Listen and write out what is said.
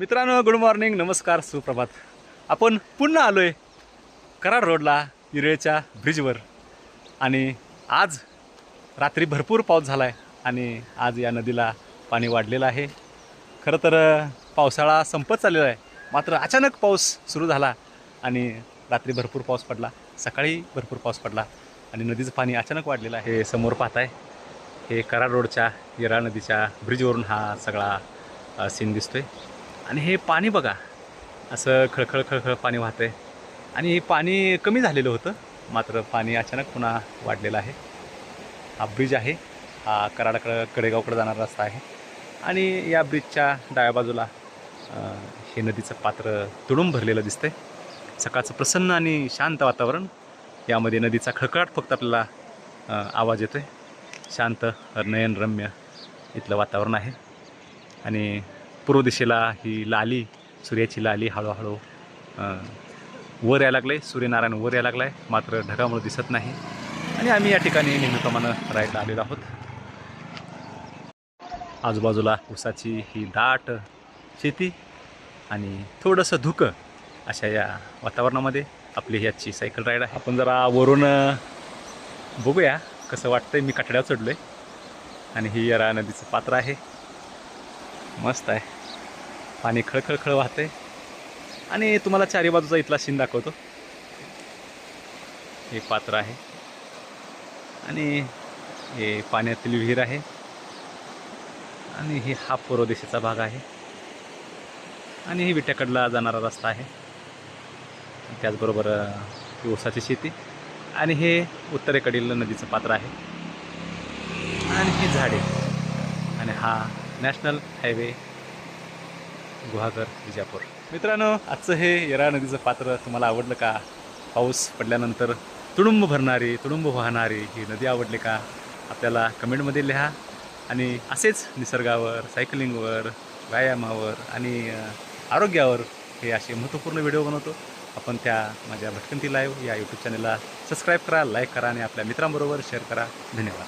मित्रांनो good morning नमस्कार सुप्रभात. आपण पुन्हा आलो आहे कराड रोडला इरळेच्या ब्रिजवर आणि आज रात्री भरपूर पाऊस झाला आहे आणि आज या नदीला पाणी वाढलेलं आहे. खरं तर पावसाळा संपत चाललेला आहे. मात्र अचानक पाऊस सुरू झाला आणि रात्री भरपूर पाऊस पडला. सकाळी भरपूर पाऊस पडला आणि नदीचं पाणी अचानक वाढलेलं आहे. हे समोर पाहताय. हे कराड रोडच्या इरा नदीच्या ब्रिजवरून हा सगळा सीन दिसतोय. आणि हे पाणी बघा असं खळखळ खळखळ पाणी वाहतंय. आणि हे पाणी कमी झालेलं होतं मात्र पाणी अचानक पुन्हा वाढलेलं आहे. हा ब्रिज आहे हा कराडाकडं कडेगावकडे जाणारा रस्ता आहे. आणि या ब्रिजच्या डाव्या बाजूला हे नदीचं पात्र तुडून भरलेलं दिसतंय. सकाळचं प्रसन्न आणि शांत वातावरण यामध्ये नदीचा खळखळाट फक्त आपल्याला आवाज आवाज येतोय. शांत नयनरम्य इथलं वातावरण आहे. आणि पूर्व दिशेला ही लाली सूर्याची लाली हळूहळू वर यायला लागले. सूर्यनारायण वर यायला लागलाय. मात्र ढगामुळे दिसत नाही. आणि आम्ही या ठिकाणी नेहमीप्रमाणे राहायला आलेलो आहोत. आजूबाजूला ऊसाची ही दाट शेती आणि थोडंसं धुकं अशा या वातावरणामध्ये आपली ह्याची सायकल राईड आहे. आपण जरा वरून बघूया कसं वाटतंय. मी कठड्यावर आहे आणि ही यरा नदीचं पात्र आहे. मस्त आहे. पाणी खळखळ खळ वाहते आणि तुम्हाला चारी बाजूचा इथला सीन दाखवतो. हे पात्र आहे. आणि हे पाण्यातील विहीर आहे. आणि हे हा पूर्व दिशेचा भाग आहे. आणि हे विट्याकडला जाणारा रस्ता आहे. त्याचबरोबर ऊसाची शेती. आणि हे उत्तरेकडील नदीचं पात्र आहे. आणि ही झाडे. आणि हा नॅशनल हायवे गुहागर विजापूर. मित्रांनो आजचं हे येरा नदीचं पात्र तुम्हाला आवडलं का? पाऊस पडल्यानंतर तुडुंब भरणारी तुडुंब वाहणारी ही नदी आवडली का? आपल्याला कमेंटमध्ये लिहा. आणि असेच निसर्गावर सायकलिंगवर व्यायामावर आणि आरोग्यावर हे असे महत्त्वपूर्ण व्हिडिओ बनवतो. आपण त्या माझ्या भटकंती लाईव्ह या यूट्यूब चॅनलला सबस्क्राईब करा लाईक करा आणि आपल्या मित्रांबरोबर शेअर करा. धन्यवाद.